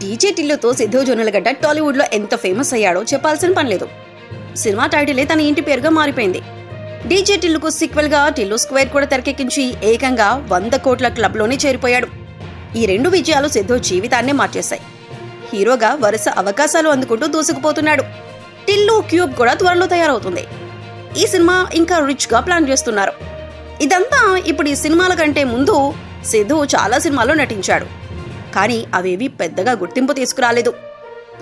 DJ టిల్లుతో Siddhu Jonnalagadda టాలీవుడ్లో ఎంత famous అయ్యాడో చెప్పాల్సిన పనిలేదు సినిమా టైటిలే తన ఇంటి పేరుగా మారిపోయింది. డీజే టిల్లుకు సీక్వెల్గా టిల్లు స్క్వేర్ కూడా తెరకెక్కించి ఏకంగా వంద కోట్ల క్లబ్లోనే చేరిపోయాడు. ఈ రెండు విజయాలు సిద్ధు జీవితాన్నే మార్చేశాయి. హీరోగా వరుస అవకాశాలు అందుకుంటూ దూసుకుపోతున్నాడు. టిల్లు క్యూబ్ కూడా త్వరలో తయారవుతుంది. ఈ సినిమా ఇంకా రిచ్గా ప్లాన్ చేస్తున్నారు. ఇదంతా ఇప్పుడు ఈ సినిమాల కంటే ముందు సిద్ధు చాలా సినిమాల్లో నటించాడు. కానీ అవేవి పెద్దగా గుర్తింపు తీసుకురాలేదు.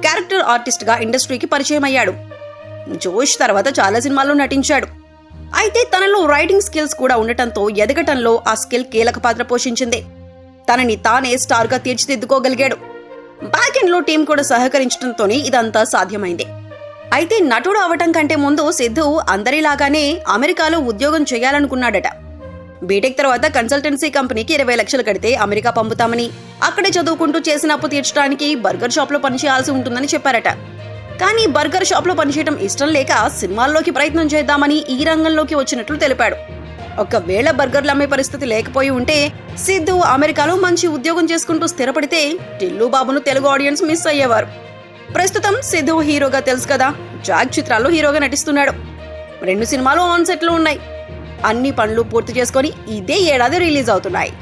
క్యారెక్టర్ ఆర్టిస్ట్గా ఇండస్ట్రీకి పరిచయం అయ్యాడు. జోష్ తర్వాత చాలా సినిమాల్లో నటించాడు. అయితే తనలో రైటింగ్ స్కిల్స్ కూడా ఉండటంతో ఎదగటంలో ఆ స్కిల్ కీలక పాత్ర పోషించింది. తనని తానే స్టార్గా తీర్చిదిద్దుకోగలిగాడు. బ్యాక్ ఎండ్ టీం కూడా సహకరించడంతోనే ఇదంతా సాధ్యమైంది. అయితే నటుడు అవటం కంటే ముందు సిద్ధు అందరిలాగానే అమెరికాలో ఉద్యోగం చేయాలనుకున్నాడట. బీటెక్ తర్వాత కన్సల్టెన్సీ కంపెనీకి ఇరవై లక్షలు కడితే అమెరికా పంపుతామని. అక్కడే చదువుకుంటూ చేసిన అప్పు తీర్చడానికి బర్గర్ షాప్లో పనిచేయాల్సి ఉంటుందని చెప్పారట. కానీ బర్గర్ షాప్లో పనిచేయడం ఇష్టం లేక సినిమాల్లోకి ప్రయత్నం చేద్దామని ఈ రంగంలోకి వచ్చినట్లు తెలిపాడు. ఒకవేళ బర్గర్లు అమ్మే పరిస్థితి లేకపోయి ఉంటే సిద్ధు అమెరికాలో మంచి ఉద్యోగం చేసుకుంటూ స్థిరపడితే టిల్లు బాబును తెలుగు ఆడియన్స్ మిస్ అయ్యేవారు. ప్రస్తుతం సిద్ధు హీరోగా తెలుసు కదా జాగ్ చిత్రాల్లో హీరోగా నటిస్తున్నాడు. రెండు సినిమాలు ఆన్ సెట్లు ఉన్నాయి. అన్ని పనులు పూర్తి చేసుకొని ఇదే ఏడాది రిలీజ్ అవుతున్నాయి.